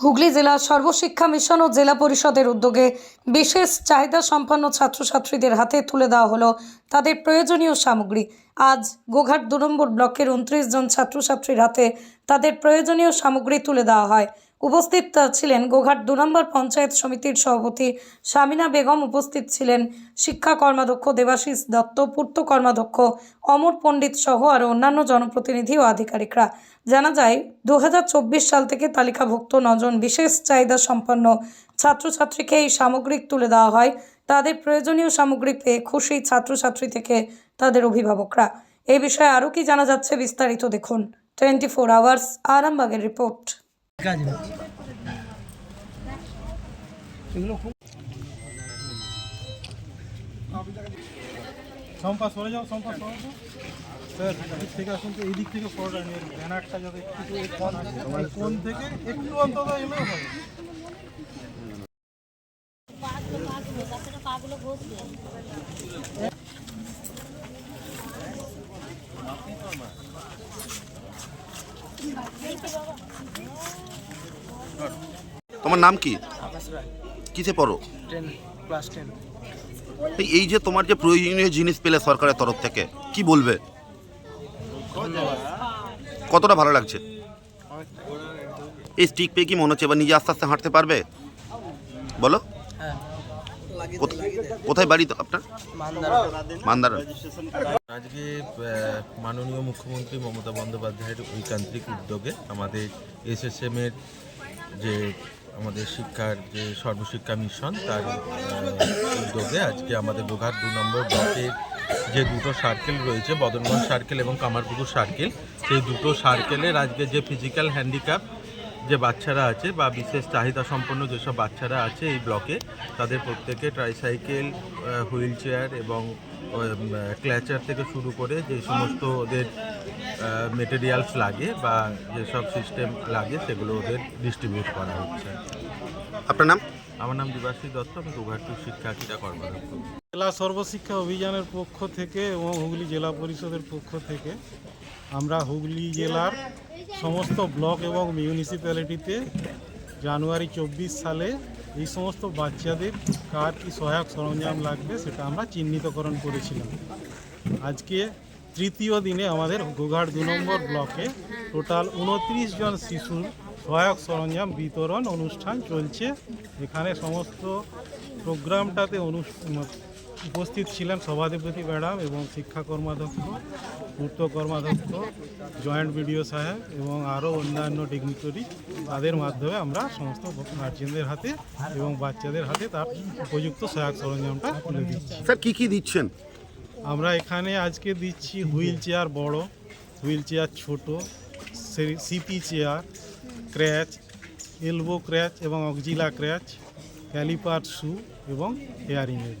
হুগলি জেলা সর্বশিক্ষা মিশন ও জেলা পরিষদের উদ্যোগে বিশেষ চাহিদা সম্পন্ন ছাত্রছাত্রীদের হাতে তুলে দেওয়া হলো তাদের প্রয়োজনীয় সামগ্রী। আজ গোঘাট দু নম্বর ব্লকের উনত্রিশ জন ছাত্রছাত্রীর হাতে তাদের প্রয়োজনীয় সামগ্রী তুলে দেওয়া হয়। উপস্থিত ছিলেন গোঘাট দু নম্বর পঞ্চায়েত সমিতির সভাপতি শামিনা বেগম, উপস্থিত ছিলেন শিক্ষা কর্মাধ্যক্ষ দেবাশিস দত্ত, পূর্ত কর্মাধ্যক্ষ অমর পণ্ডিত সহ আরও অন্যান্য জনপ্রতিনিধি ও আধিকারিকরা। জানা যায় দু হাজার চব্বিশ সাল থেকে তালিকাভুক্ত নজন বিশেষ চাহিদা সম্পন্ন ছাত্রছাত্রীকে এই সামগ্রিক তুলে দেওয়া হয়। তাদের প্রয়োজনীয় সামগ্রী পেয়ে খুশি ছাত্রছাত্রী থেকে তাদের অভিভাবকরা। এ বিষয়ে আরও কি জানা যাচ্ছে বিস্তারিত দেখুন। টোয়েন্টি ফোর আওয়ার্স, আরামবাগের রিপোর্ট। কাজ এগুলো খুব সম্পা সরে যাও সম্পা সরে যাও। স্যার এদিক থেকে আসুন তো এই দিক থেকে ফরওয়ার্ড এর ব্যানারটা যাতে একটু কোন থেকে একটু অন্তত এলেও হবে তোমার নাম কি? আকাশ কিসে পড়ো? ক্লাস টেন এই এই যে তোমার যে প্রয়োজনীয় জিনিস পেলে সরকারের তরফ থেকে কি বলবে? কতটা ভালো লাগছে? এই স্টিক পেয়ে কি মনে হচ্ছে এবার নিজে আস্তে আস্তে হাঁটতে পারবে? বলো। হ্যাঁ। কোথায় বাড়ি তো আপনার? মান্দারা। মান্দার। আজকে মাননীয় মুখ্যমন্ত্রী মমতা বন্দ্যোপাধ্যায়ের ঐকান্ত্রিক উদ্যোগে আমাদের এসএসএম এর যে আমাদের শিক্ষার যে সর্বশিক্ষা মিশন, তার উদ্যোগে আজকে আমাদের বোঘার দু নম্বর ব্লকের যে দুটো সার্কেল রয়েছে, বদনগঞ্জ সার্কেল এবং কামারপুকুর সার্কেল সেই দুটো সার্কেলের আজকে যে ফিজিক্যাল হ্যান্ডিক্যাপ যে বাচ্চারা আছে বা বিশেষ চাহিদা সম্পন্ন যেসব বাচ্চারা আছে এই ব্লকে তাদের প্রত্যেকে ট্রাইসাইকেল হুইল চেয়ার এবং ক্ল্যাচার থেকে শুরু করে যে সমস্ত ওদের মেটেরিয়ালস লাগে বা যেসব সিস্টেম লাগে সেগুলো ওদের ডিস্ট্রিবিউট করা হচ্ছে। আপনার নাম? আমার নাম দিবাসী দত্ত আমি গোঘাটপুর শিক্ষা ক্রীড়া কর্মরত। জেলা সর্বশিক্ষা অভিযানের পক্ষ থেকে এবং হুগলি জেলা পরিষদের পক্ষ থেকে আমরা হুগলি জেলার সমস্ত ব্লক এবং মিউনিসিপ্যালিটিতে জানুয়ারি চব্বিশ সালে এই সমস্ত বাচ্চাদের কার কি সহায়ক সরঞ্জাম লাগবে সেটা আমরা চিহ্নিতকরণ করেছিলাম। আজকে তৃতীয় দিনে আমাদের গোঘাট দু নম্বর ব্লকে টোটাল উনত্রিশ জন শিশুর সহায়ক সরঞ্জাম বিতরণ অনুষ্ঠান চলছে। এখানে সমস্ত প্রোগ্রামটাতে অনু- উপস্থিত ছিলেন সভাধিপতি ম্যাডাম এবং শিক্ষা কর্মাধ্যক্ষ পূর্ত কর্মাধ্যক্ষ জয়েন্ট বিডিও সাহেব এবং আরও অন্যান্য ডিগনিটরি। তাদের মাধ্যমে আমরা সমস্ত গার্জেনদের হাতে এবং বাচ্চাদের হাতে তার উপযুক্ত সহায়ক সরঞ্জামটা তুলে দিচ্ছি। স্যার কী কী দিচ্ছেন? আমরা এখানে আজকে দিচ্ছি হুইল চেয়ার বড় হুইল চেয়ার ছোট CP chair crutch elbow crutch এবং অক্সিলা ক্র্যাচ ক্যালিপার শু এবং হেয়ারিং এড।